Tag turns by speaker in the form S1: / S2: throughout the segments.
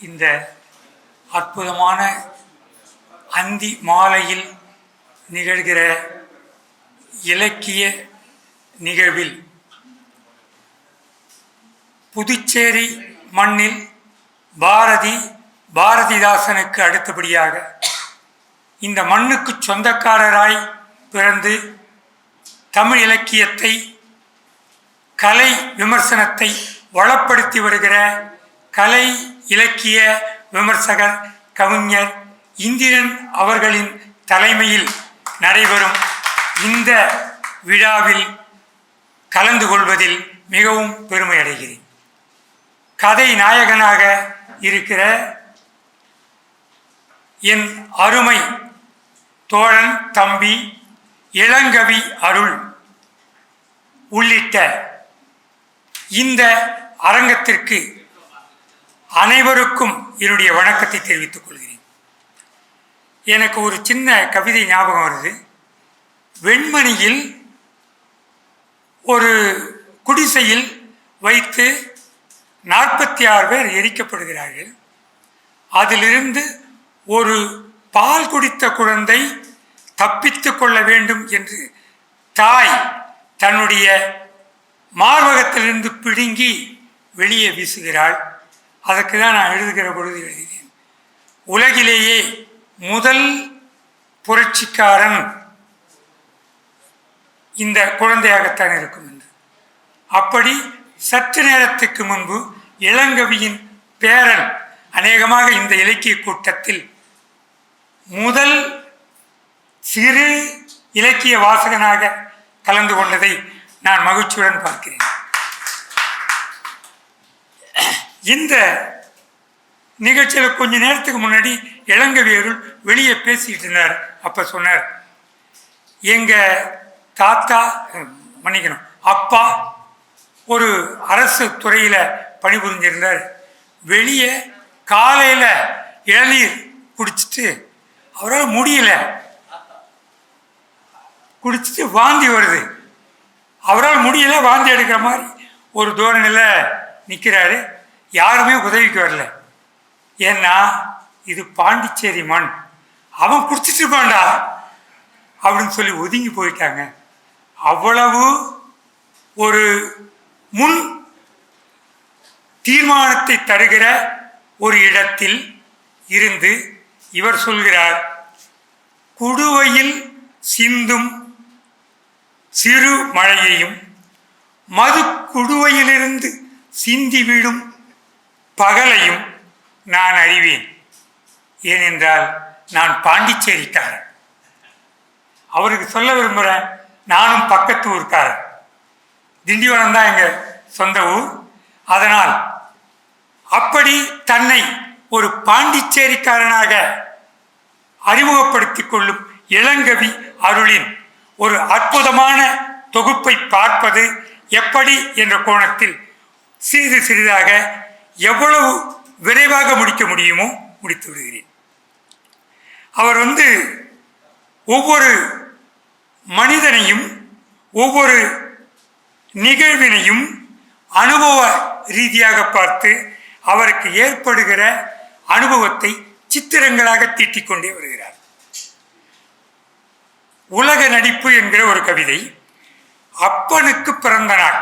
S1: இந்த அற்புதமான அந்தி மாலையில் நிகழ்கிற இலக்கிய நிகழ்வில் புதுச்சேரி மண்ணில் பாரதி பாரதிதாசனுக்கு அடுத்தபடியாக இந்த மண்ணுக்கு சொந்தக்காரராய் பிறந்து தமிழ் இலக்கியத்தை கலை விமர்சனத்தை வளப்படுத்தி வருகிற கலை இலக்கிய விமர்சகர் கவிஞர் இந்திரன் அவர்களின் தலைமையில் நடைபெறும் இந்த விழாவில் கலந்து கொள்வதில் மிகவும் பெருமை அடைகிறேன் கதை நாயகனாக இருக்கிற என் அருமை தோழன் தம்பி இளங்கவி அருள் உள்ளிட்ட இந்த அரங்கத்திற்கு அனைவருக்கும் என்னுடைய வணக்கத்தை தெரிவித்துக் கொள்கிறேன். எனக்கு ஒரு சின்ன கவிதை ஞாபகம் வருது. வெண்மணியில் ஒரு குடிசையில் வைத்து நாற்பத்தி ஆறு பேர் எரிக்கப்படுகிறார்கள். அதிலிருந்து ஒரு பால் குடித்த குழந்தை தப்பித்து கொள்ள வேண்டும் என்று தாய் தன்னுடைய மார்பகத்திலிருந்து பிடுங்கி வெளியே வீசுகிறாள். அதற்கு தான் நான் எழுதுகிற பொழுது எழுதினேன். உலகிலேயே முதல் புரட்சிக்காரன் இந்த குழந்தையாகத்தான் இருக்கும் என்று. அப்படி சற்று நேரத்துக்கு முன்பு இளங்கவியின் பேரன் அநேகமாக இந்த இலக்கிய கூட்டத்தில் முதல் சிறு இலக்கிய வாசகனாக கலந்து கொண்டதை நான் மகிழ்ச்சியுடன் பார்க்கிறேன். இந்த நிகழ்ச்சியில் கொஞ்ச நேரத்துக்கு முன்னாடி இளங்கவியருள் வெளியே பேசிக்கிட்டு இருந்தார். அப்போ சொன்னார் எங்கள் தாத்தா மன்னிக்கணும் அப்பா ஒரு அரசு துறையில் பணிபுரிஞ்சிருந்தார். வெளியே காலையில் இளநீர் குடிச்சிட்டு அவரால் முடியல. குடிச்சிட்டு வாந்தி வருது. அவரால் முடியல வாந்தி எடுக்கிற மாதிரி ஒரு தோரணையில் நிற்கிறாரு யாருமே உதவிக்கு வரல. ஏன்னா இது பாண்டிச்சேரி மண். அவன் குடிச்சிட்டு இருப்பான்டா. அப்படின்னு சொல்லி ஒதுங்கி போயிட்டாங்க. அவ்வளவு ஒரு முன் தீர்மானத்தை தருகிற ஒரு இடத்தில் இருந்து இவர் சொல்கிறார் குடுவையில் சிந்தும் சிறு மழையையும் மது குடுவையிலிருந்து சிந்திவிடும் பகலையும் நான் அறிவேன். ஏனென்றால் நான் பாண்டிச்சேரிக்காரன். அவருக்கு சொல்ல விரும்புகிறேன் நானும் பக்கத்து ஊர்க்காரன். திண்டிவனம் தான் எங்கள் சொந்த ஊர். அதனால் அப்படி தன்னை ஒரு பாண்டிச்சேரிக்காரனாக அறிமுகப்படுத்திக் கொள்ளும் இளங்கவி அருளின் ஒரு அற்புதமான தொகுப்பை பார்ப்பது எப்படி என்ற கோணத்தில் சிறிது சிறிதாக எவ்வளவு விரைவாக முடிக்க முடியுமோ முடித்து விடுகிறேன். அவர் வந்து ஒவ்வொரு மனிதனையும் ஒவ்வொரு நிகழ்வினையும் அனுபவ ரீதியாக பார்த்து அவருக்கு ஏற்படுகிற அனுபவத்தை சித்திரங்களாக தீட்டிக் கொண்டே வருகிறார். உலக நடிப்பு என்கிற ஒரு கவிதை அப்பனுக்கு பிறந்த நாள்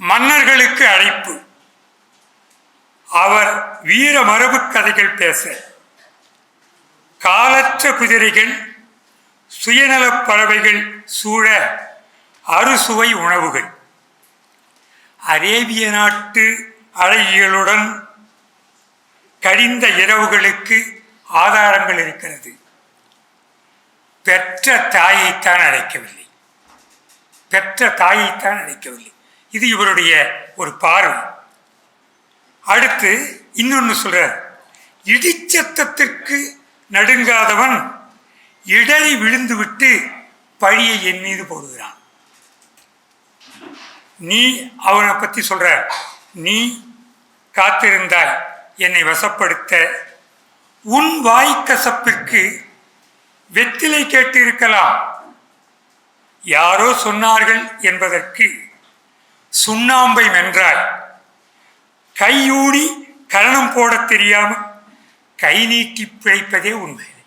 S1: மன்னர்களுக்கு அழைப்பு. அவர் வீர மரபு கதைகள் பேச. காலற்ற குதிரைகள் சுயநலப் பறவைகள் சூழ அறுசுவை உணவுகள். அரேபிய நாட்டு அழகிகளுடன் கடிந்த இரவுகளுக்கு ஆதாரங்கள் இருக்கிறது. பெற்ற தாயைத்தான் அழைக்கவில்லை. பெற்ற தாயைத்தான் அழைக்கவில்லை. இது இவருடைய ஒரு பார்வை. அடுத்து இன்னொன்று சொல்கிறார் இடிச்சத்தத்திற்கு நடுங்காதவன் இடறி விழுந்துவிட்டு பழியை என் மீது போடுகிறான். நீ அவனை பற்றி சொல்கிற நீ காத்திருந்தாய் என்னை வசப்படுத்த. உன் வாய்க்கசப்பிற்கு வெத்திலை கேட்டிருக்கலாம். யாரோ சொன்னார்கள் என்பதற்கு சுண்ணாம்பை வென்றாய் கையூடி கரணம் போட தெரியாம கை நீட்டி பிழைப்பதே உன் வேலை.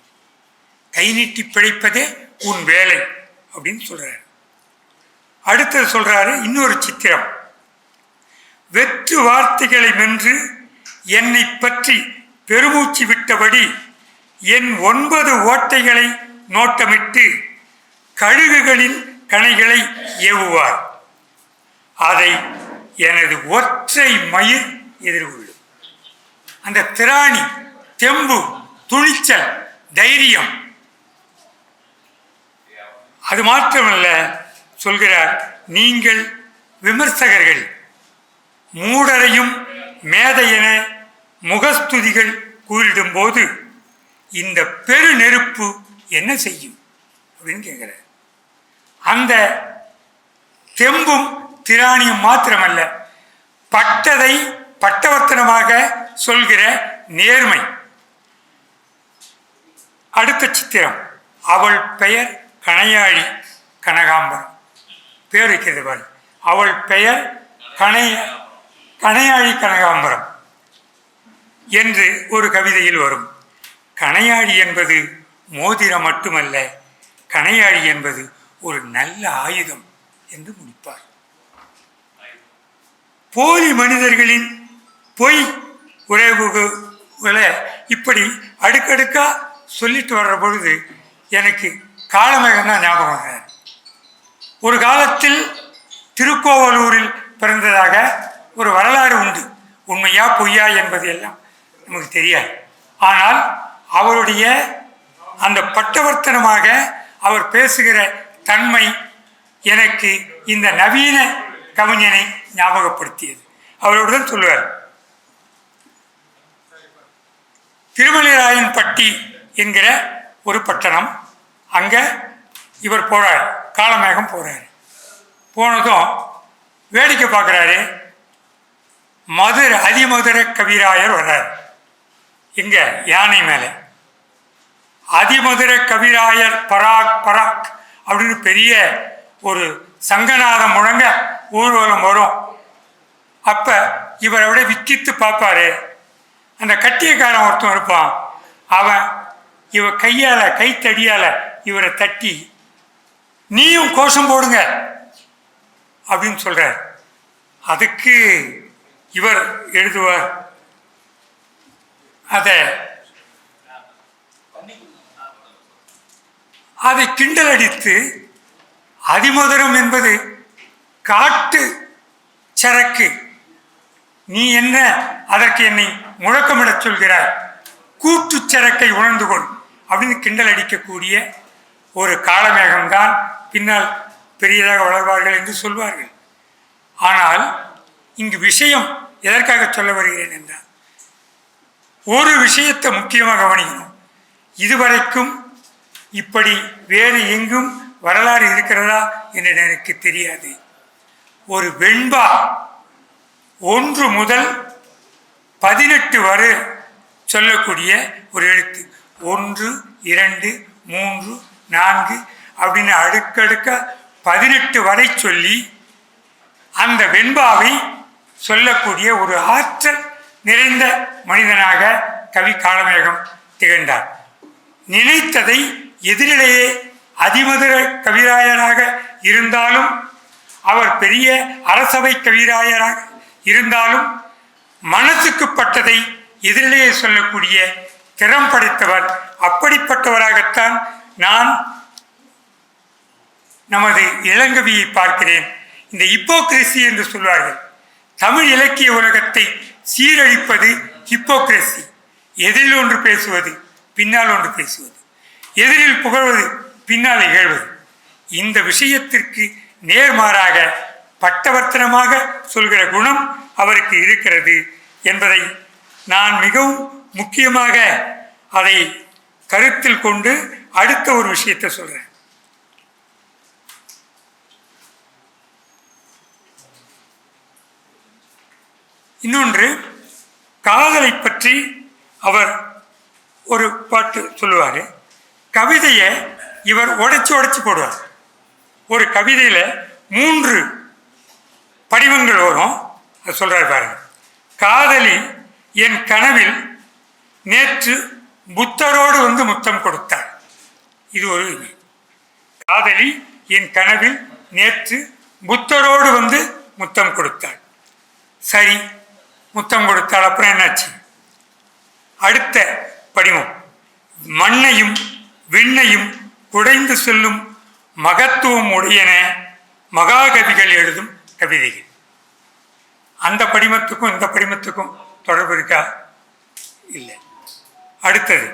S1: கை நீட்டி பிழைப்பதே உன் வேலை அப்படின்னு சொல்றாரு. அடுத்தது சொல்றாரு இன்னொரு சித்திரம். வெற்று வார்த்தைகளை மென்று என்னை பற்றி பெருமூச்சு விட்டபடி என் ஒன்பது ஓட்டைகளை நோட்டமிட்டு கழுகுகளின் கணைகளை ஏவுவார். அதை எனது ஒற்றை மயிர் எதிர்கொள்ளும். அந்த திராணி தெம்பு துணிச்சல் தைரியம். அது மாத்திரமல்ல சொல்கிறார் நீங்கள் விமர்சகர்கள் மூடரையும் மேதையென முகஸ்துதிகள் கூறிடும்போது இந்த பெரு நெருப்பு என்ன செய்யும்? அப்படின்னு கேட்கிறார். அந்த தெம்பும் திராணியும் மாத்திரமல்ல பட்டதை பட்டவர்த்தனமாக சொல்கிற நேர்மை. அடுத்த சித்திரம். அவள் பெயர் கணையாழி கனகாம்பரம். பேர் வைக்கிறது பாரு அவள் பெயர் கணைய கணையாழி கனகாம்பரம் என்று ஒரு கவிதையில் வரும். கணையாழி என்பது மோதிரம் மட்டுமல்ல கணையாழி என்பது ஒரு நல்ல ஆயுதம் என்று முடிப்பார். போலி மனிதர்களின் பொய் உறவுகளை இப்படி அடுக்கடுக்காக சொல்லிட்டு வர்ற பொழுது எனக்கு காலமேகம் தான் ஞாபகம் வந்தார் ஒரு காலத்தில் திருக்கோவலூரில் பிறந்ததாக ஒரு வரலாறு உண்டு. உண்மையா பொய்யா என்பது எல்லாம் நமக்கு தெரியாது. ஆனால் அவருடைய அந்த பட்டவர்த்தனமாக அவர் பேசுகிற தன்மை எனக்கு இந்த நவீன கவிஞனை ஞாபகப்படுத்தியது. அவரோடு சொல்லுவார் திருமலைராயன்பட்டி என்கிற ஒரு பட்டணம். அங்கே இவர் போகிறார் காலமேகம் போகிறார் போனதும் வேடிக்கை பார்க்குறாரு. மதுர அதிமதுர கவிராயர் வர்றார். இங்கே யானை மேலே. அதிமதுர கவிராயர் பராக் பராக் அப்படின்னு பெரிய ஒரு சங்கநாதம் முழங்க ஊர்வலம் வரும். அப்போ இவரை விட விக்கித்து பார்ப்பாரு. அந்த கட்டியக்காரன் ஒருத்தன் இருப்பான். அவன் இவ கையால் கைத்தடியால் இவரை தட்டி நீயும் கோஷம் போடுங்க அப்படின்னு சொல்கிறார் அதுக்கு இவர் எழுதுவார். அதை அதை கிண்டல் அடித்து அதிமதுரம் என்பது காட்டு சரக்கு. நீ என்ன அதற்கு என்னை முழக்கமிடச் சொல்கிறார் கூட்டுச் சரக்கை உணர்ந்து கொள் அப்படின்னு கிண்டல் அடிக்கக்கூடிய ஒரு காலமேகம்தான் பின்னால் பெரியதாக வளர்வார்கள் என்று சொல்வார்கள். ஆனால் இங்கு விஷயம் எதற்காக சொல்ல வருகிறேன் என்றால் ஒரு விஷயத்தை முக்கியமாக கவனிக்கணும். இதுவரைக்கும் இப்படி வேறு எங்கும் வரலாறு இருக்கிறதா என்று எனக்கு தெரியாது. ஒரு வெண்பா ஒன்று முதல் பதினெட்டு வரை சொல்லக்கூடிய ஒரு எழுத்து. ஒன்று இரண்டு மூன்று நான்கு அப்படின்னு அடுக்கடுக்க பதினெட்டு வரை சொல்லி அந்த வெண்பாவை சொல்லக்கூடிய ஒரு ஆற்றல் நிறைந்த மனிதனாக கவி காலமேகம் திகழ்ந்தார். நினைத்ததை எதிரிலேயே அதிமதுர கவிராயராக இருந்தாலும் அவர் பெரிய அரசவை கவிராயராக இருந்தாலும் மனசுக்கு பட்டதை எதிரிலேயே சொல்லக்கூடிய திறம் படைத்தவர். அப்படிப்பட்டவராகத்தான் நான் நமது இளங்கவியை பார்க்கிறேன். இந்த ஹிப்போக்ரஸி என்று சொல்வார்கள். தமிழ் இலக்கிய உலகத்தை சீரழிப்பது ஹிப்போக்ரஸி. எதிரில் ஒன்று பேசுவது பின்னால் ஒன்று பேசுவது. எதிரில் புகழ்வது பின்னால் இகழ்வது. இந்த விஷயத்திற்கு நேர்மாறாக பட்டவர்த்தனமாக சொல்கிற குணம் அவருக்கு இருக்கிறது என்பதை நான் மிகவும் முக்கியமாக அதை கருத்தில் கொண்டு அடுத்த ஒரு விஷயத்தை சொல்கிறேன் இன்னொன்று காதலை பற்றி அவர் ஒரு பாட்டு சொல்லுவார். கவிதையை இவர் உடைச்சி உடைச்சி போடுவார். ஒரு கவிதையில் மூன்று படிவங்கள் வரும். அது சொல்கிறார் பாருங்க. காதலி என் கனவில் நேற்று புத்தரோடு வந்து முத்தம் கொடுத்தார் இது ஒரு காதலி என் கனவில் நேற்று புத்தரோடு வந்து முத்தம் கொடுத்தாள். சரி முத்தம் கொடுத்தாள். அப்புறம் என்னாச்சு? அடுத்த படிமம் மண்ணையும் விண்ணையும் குடைந்து செல்லும் மகத்துவம் உடையன மகாகவிகள் எழுதும் கவிதைகள். அந்த படிமத்துக்கும் இந்த படிமத்துக்கும் தொடர்பு இருக்கா? இல்லை. அடுத்தது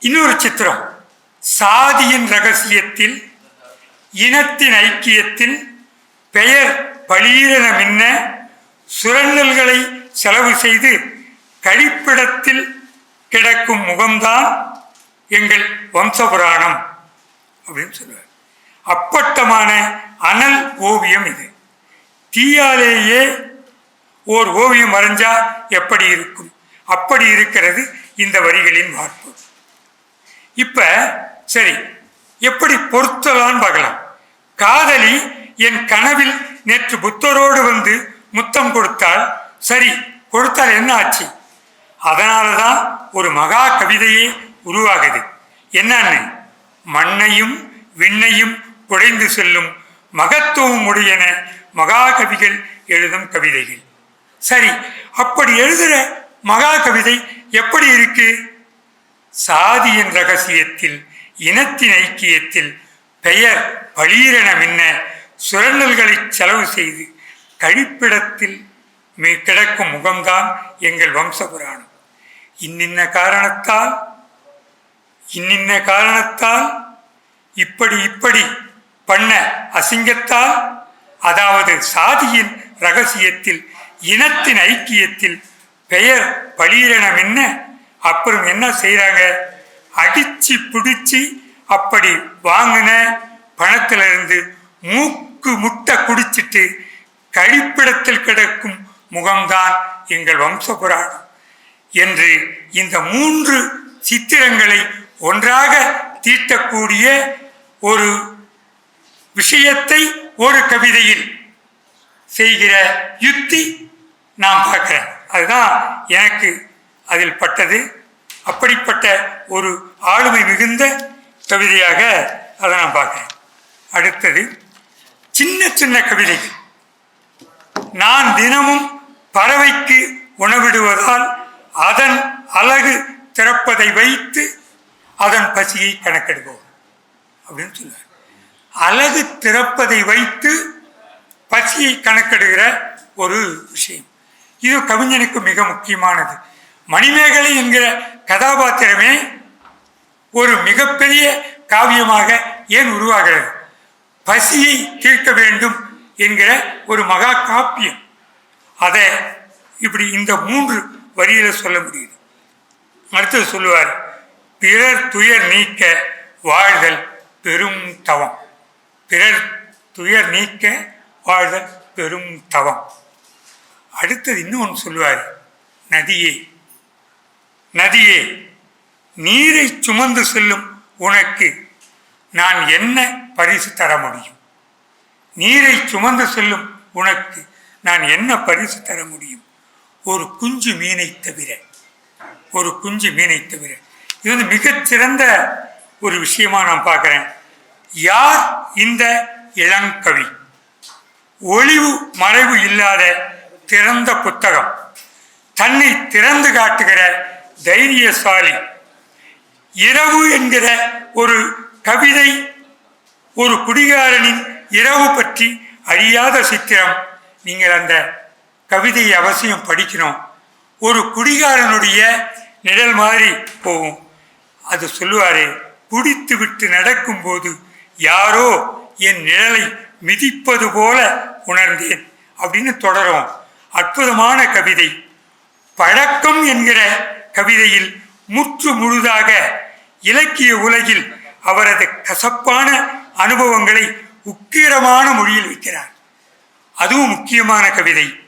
S1: இன்னொரு சித்திரம் சாதியின் ரகசியத்தில் இனத்தின் ஐக்கியத்தில் பெயர் பளீரென மின்ன சுரண்டல்களை செலவு செய்து கழிப்பிடத்தில் கிடக்கும் முகம்தான் எங்கள் வம்சபுராணம் அப்படின்னு சொல்லுவார். அப்பட்டமான அனல் ஓவியம் இது. தீயாலேயே ஓர் ஓவியம் வரைஞ்சா எப்படி இருக்கும்? அப்படி இருக்கிறது இந்த வரிகளின் வார்ப்பு. இப்ப சரி எப்படி பொருத்தலான்னு பார்க்கலாம். காதலி என் கனவில் நேற்று புத்தரோடு வந்து முத்தம் கொடுத்தால் சரி கொடுத்தால் என்ன ஆச்சு? அதனால தான் ஒரு மகா கவிதையே உருவாகுது. என்னன்னு? மண்ணையும் விண்ணையும் குடைந்து செல்லும் மகத்துவம் உடையன மகாகவிகள் எழுதும் கவிதைகள். சரி அப்படி எழுதுகிற மகா கவிதை எப்படி இருக்கு? சாதியின் ரகசியத்தில் இனத்தின் ஐக்கியத்தில் பெயர் பளீரென மின்ன சுரண்டல்களை செலவு செய்து கழிப்பிடத்தில் கிடக்கும் முகம்தான் எங்கள் வம்சபுராணம். இன்னின்ன காரணத்தால்? இன்னின்ன காரணத்தால்? இப்படி இப்படி பண்ண அசிங்கத்தால் அதாவது சாதியின் ரகசியத்தில் இனத்தின் ஐக்கியத்தில் பெயர் பளீரென என்ன? அப்புறம் என்ன செய்கிறாங்க அடிச்சு பிடிச்சி அப்படி வாங்கின பணத்திலிருந்து மூக்கு முட்டை குடிச்சிட்டு கழிப்பிடத்தில் கிடக்கும் முகம்தான் எங்கள் வம்சபுராணம் என்று இந்த மூன்று சித்திரங்களை ஒன்றாக தீட்டக்கூடிய ஒரு விஷயத்தை ஒரு கவிதையில் செய்கிற யுக்தி நான் பார்க்குறேன். அதுதான் எனக்கு அதில் பட்டது. அப்படிப்பட்ட ஒரு ஆளுமை மிகுந்த கவிதையாக அதை நான் பார்க்குறேன். அடுத்தது சின்ன சின்ன கவிதைகள். நான் தினமும் பறவைக்கு உணவிடுவதால் அதன் அழகு திறப்பதை வைத்து அதன் பசியை கணக்கெடுப்போம் அப்படின்னு சொல்லுவார். அழகு திறப்பதை வைத்து பசியை கணக்கெடுகிற ஒரு விஷயம். இது கவிஞனுக்கு மிக முக்கியமானது. மணிமேகலை என்கிற கதாபாத்திரமே ஒரு மிகப்பெரிய காவியமாக ஏன் உருவாகிறது? பசியை தீர்க்க வேண்டும் என்கிற ஒரு மகா காப்பியம். அதை இப்படி இந்த மூன்று வரியில் சொல்ல முடியுது. அடுத்தது சொல்லுவார் பிறர் துயர் நீக்க வாழ்தல் பெரும் தவம். பிறர் துயர் நீக்க வாழ்தல் பெரும் தவம். அடுத்தது இன்னொன்று சொல்லுவார். நதியே. நதியே நீரை சுமந்து செல்லும் உனக்கு நான் என்ன பரிசு தர முடியும்? நீரை சுமந்து செல்லும் உனக்கு நான் என்ன பரிசு தர முடியும்? ஒரு குஞ்சு மீனை தவிர. ஒரு குஞ்சு மீனை தவிர. இது வந்து மிகச்சிறந்த ஒரு விஷயமா நான் பார்க்குறேன். யார் இந்த இளங்கவி? ஒளிவு மறைவு இல்லாத திறந்த புத்தகம். தன்னை திறந்து காட்டுகிற தைரியசாலி. இரவு என்கிற ஒரு கவிதை ஒரு குடிகாரனின் இரவு பற்றி அறியாத சித்திரம். நீங்கள் அந்த கவிதையை அவசியம் படிக்கணும். ஒரு குடிகாரனுடைய நிழல் மாதிரி போகும். அது சொல்லுவாரு குடித்து விட்டு நடக்கும்போது யாரோ என் நிழலை மிதிப்பது போல உணர்ந்தேன். அப்படின்னு தொடரும். அற்புதமான கவிதை. பழக்கம் என்கிற கவிதையில் முற்று முழுதாக இலக்கிய உலகில் அவரது கசப்பான அனுபவங்களை உக்கிரமான மொழியில் வைக்கிறார். அதுவும் முக்கியமான கவிதை.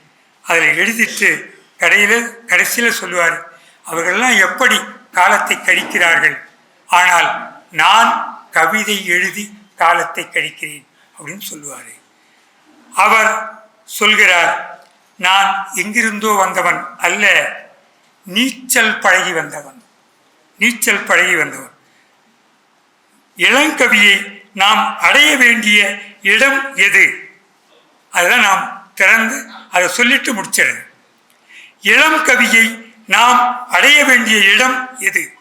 S1: அதில் எழுதிட்டு கடையில் கடைசியில் சொல்லுவார் அவர்கள்லாம் எப்படி காலத்தை கழிக்கிறார்கள்? ஆனால் நான் கவிதை எழுதி காலத்தை கழிக்கிறேன் அப்படின்னு சொல்லுவார். அவர் சொல்கிறார் நான் எங்கிருந்தோ வந்தவன் அல்ல நீச்சல் பழகி வந்தவன். நீச்சல் பழகி வந்தவன். இளங்கவியை நாம் அடைய வேண்டிய இடம் எது? அதுதான் நாம் திறந்து அதை சொல்லிட்டு முடிச்சிடுறேன் இளம் கவியை நாம் அடைய வேண்டிய இடம் எது?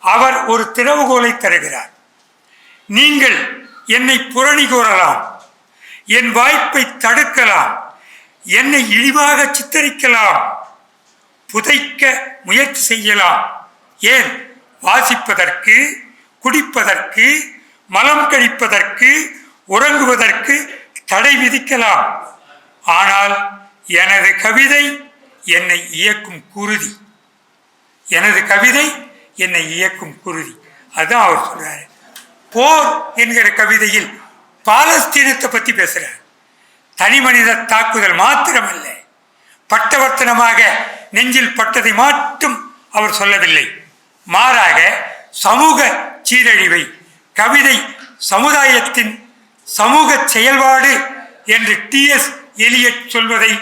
S1: அவர் ஒரு திறவுகோலை தருகிறார். நீங்கள் என்னை புரணி கூறலாம் என் வாய்ப்பை தடுக்கலாம். என்னை இழிவாக சித்தரிக்கலாம். புதைக்க முயற்சி செய்யலாம். ஏன்? வாசிப்பதற்கு குடிப்பதற்கு மலம் கழிப்பதற்கு உறங்குவதற்கு தடை விதிக்கலாம். ஆனால் எனது கவிதை என்னை இயக்கும் குருதி. எனது கவிதை என்னை இயக்கும் குருதி. அதுதான் அவர் சொல்கிறார் போர் என்கிற கவிதையில் பாலஸ்தீனத்தை பற்றி பேசுகிறார் தனி மனித தாக்குதல் மாத்திரமல்ல பட்டவர்த்தனமாக நெஞ்சில் பட்டதை மட்டும் அவர் சொல்லவில்லை. மாறாக சமூக சீரழிவை கவிதை சமுதாயத்தின் சமூக செயல்பாடு என்று டி எஸ் எலியட் சொல்வதை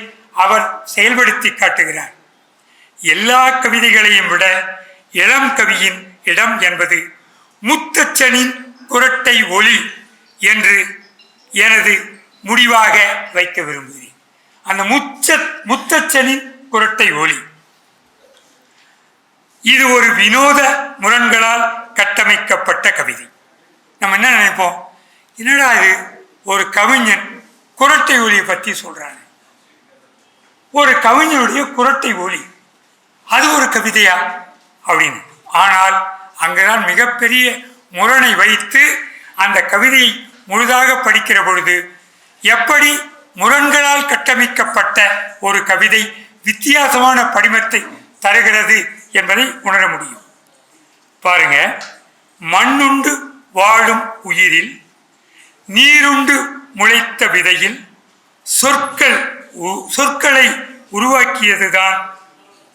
S1: அவர் செயல்படுத்தி காட்டுகிறார். எல்லா கவிதைகளையும் விட இளம் கவியின் இடம் என்பது முத்தச்சனின் குரட்டை ஒளி என்று எனது முடிவாக வைக்க விரும்புகிறேன். அந்த முச்ச முத்தச்சனின் குரட்டை ஒளி. இது ஒரு வினோத முரண்களால் கட்டமைக்கப்பட்ட கவிதை. நம்ம என்ன நினைப்போம்? என்னடா இது? ஒரு கவிஞன் குரட்டை ஒளியை பற்றி சொல்கிறாங்க ஒரு கவிஞனுடைய குரட்டை ஒளி. அது ஒரு கவிதையா? அப்படின்னு. ஆனால் அங்குதான் மிகப்பெரிய முரணை வைத்து அந்த கவிதையை முழுதாக படிக்கிற பொழுது எப்படி முரண்களால் கட்டமைக்கப்பட்ட ஒரு கவிதை வித்தியாசமான படிமத்தை தருகிறது என்பதை உணர முடியும். பாருங்க மண்ணுண்டு வாழும் உயிரில் நீருண்டு முளைத்த விதையில் சொற்கள் உ- சொற்களை உருவாக்கியதுதான்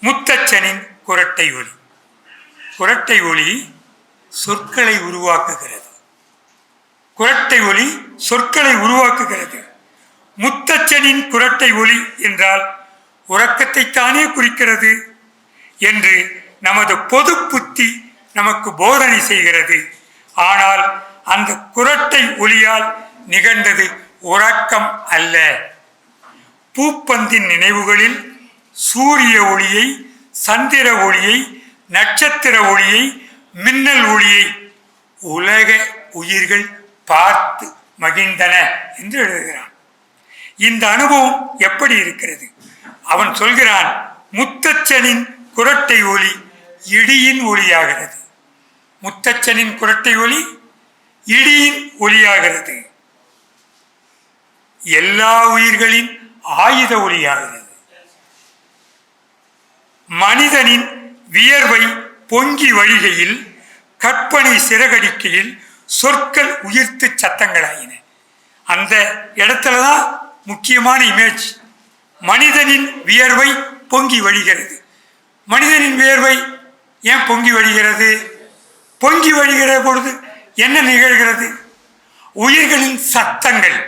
S1: முத்தச்சனின் குரட்டை ஒளி குரட்டை ஒளி சொற்களை உருவாக்குகிறது. குரட்டை ஒளி சொற்களை உருவாக்குகிறது. முத்தச்சனின் குரட்டை ஒளி என்றால் உறக்கத்தைத்தானே குறிக்கிறது என்று நமது பொது புத்தி நமக்கு போதனை செய்கிறது. ஆனால் அந்த குரட்டை ஒளியால் நிகழ்ந்தது உறக்கம் அல்ல. பூப்பந்தின் நினைவுகளில் சூரிய ஒளியை சந்திர ஒளியை நட்சத்திர ஒளியை மின்னல் ஒளியை உலக உயிர்கள் பார்த்து மகிழ்ந்தன என்று எழுதுகிறான். இந்த அனுபவம் எப்படி இருக்கிறது? அவன் சொல்கிறான் முத்தச்சனின் குரட்டை ஒளி இடியின் ஒளியாகிறது. முத்தச்சனின் குரட்டை ஒளி இடியின் ஒளியாகிறது. எல்லா உயிர்களின் ஆயுத ஒளியாகிறது. மனிதனின் வியர்வை பொங்கி வழிகையில் கற்பனை சிறகடிக்கையில் சொற்கள் உயிர்த்து சத்தங்களாயின. அந்த இடத்துல தான் முக்கியமான இமேஜ் மனிதனின் வியர்வை பொங்கி வழிகிறது. மனிதனின் வியர்வை ஏன் பொங்கி வழிகிறது? பொங்கி வழிகிற பொழுது என்ன நிகழ்கிறது? உயிர்களின் சத்தங்கள்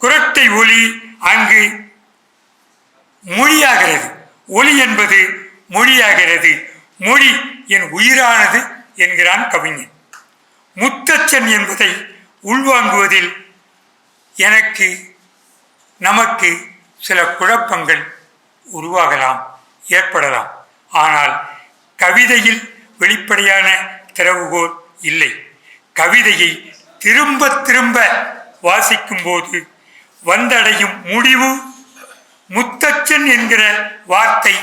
S1: குரட்டை ஒலி அங்கு மொழியாகிறது. ஒளி என்பது மொழியாகிறது. மொழி என் உயிரானது என்கிறான் கவிஞன். முத்தச்சன் என்பதை உள்வாங்குவதில் எனக்கு நமக்கு சில குழப்பங்கள் உருவாகலாம் ஏற்படலாம். ஆனால் கவிதையில் வெளிப்படையான திறவுகோல் இல்லை. கவிதையை திரும்ப திரும்ப வாசிக்கும்போது வந்தடையும் முடிவு முத்தச்சன் என்கிற வார்த்தை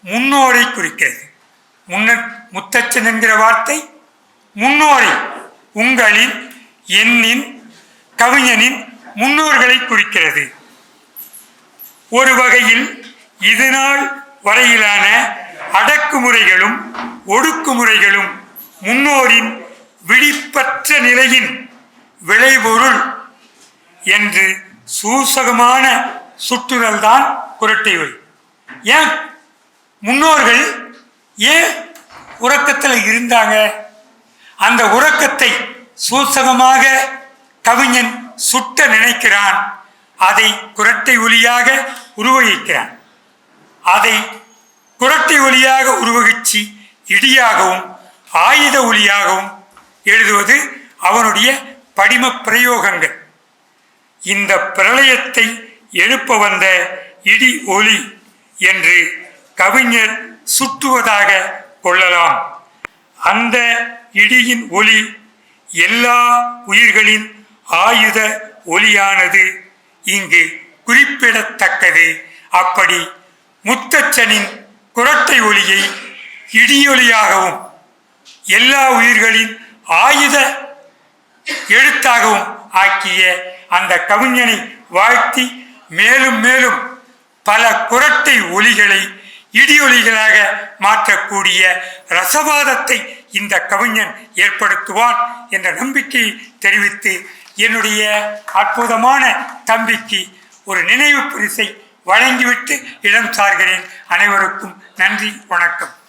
S1: முன்னோரை குறிக்கிறது. முன்ன முத்தச்சன் என்கிற வார்த்தை முன்னோரை உங்களின் எண்ணின் கவிஞனின் முன்னோர்களை குறிக்கிறது. ஒரு வகையில் இதனால் வரையிலான அடக்குமுறைகளும் ஒடுக்குமுறைகளும் முன்னோரின் விழிப்பற்ற நிலையின் விளைபொருள் என்று சூசகமான சுற்றுதல் தான் குரட்டை ஒளி ஏன்? முன்னோர்கள் ஏன் உறக்கத்தில் இருந்தாங்க? அந்த உறக்கத்தை சூசகமாக கவிஞன் சுட்ட நினைக்கிறான். அதை குரட்டை ஒலியாக உருவகிக்கிறான். அதை குரட்டை ஒலியாக உருவகிச்சு இடியாகவும் ஆயுத ஒலியாகவும் எழுதுவது அவனுடைய படிம பிரயோகங்கள். இந்த பிரளயத்தை எழுப்ப வந்த இடி ஒலி என்று கவிஞர் சுட்டுவதாக கொள்ளலாம். அந்த இடியின் ஒலி எல்லா உயிர்களின் ஆயுத ஒலியானது. இங்கு குறிப்பிடத்தக்கது. அப்படி முத்தச்சனின் குரட்டை ஒலியை இடியொலியாகவும் எல்லா உயிர்களின் ஆயுத எழுத்தாகவும் ஆக்கிய அந்த கவிஞனை வாழ்த்தி மேலும் மேலும் பல குரட்டை ஒலிகளை இடியொலிகளாக மாற்றக்கூடிய ரசவாதத்தை இந்த கவிஞன் ஏற்படுத்துவான் என்ற நம்பிக்கை தெரிவித்து என்னுடைய அற்புதமான தம்பிக்கு ஒரு நினைவு பரிசை வழங்கிவிட்டு இடம் சார்கிறேன் அனைவருக்கும் நன்றி வணக்கம்.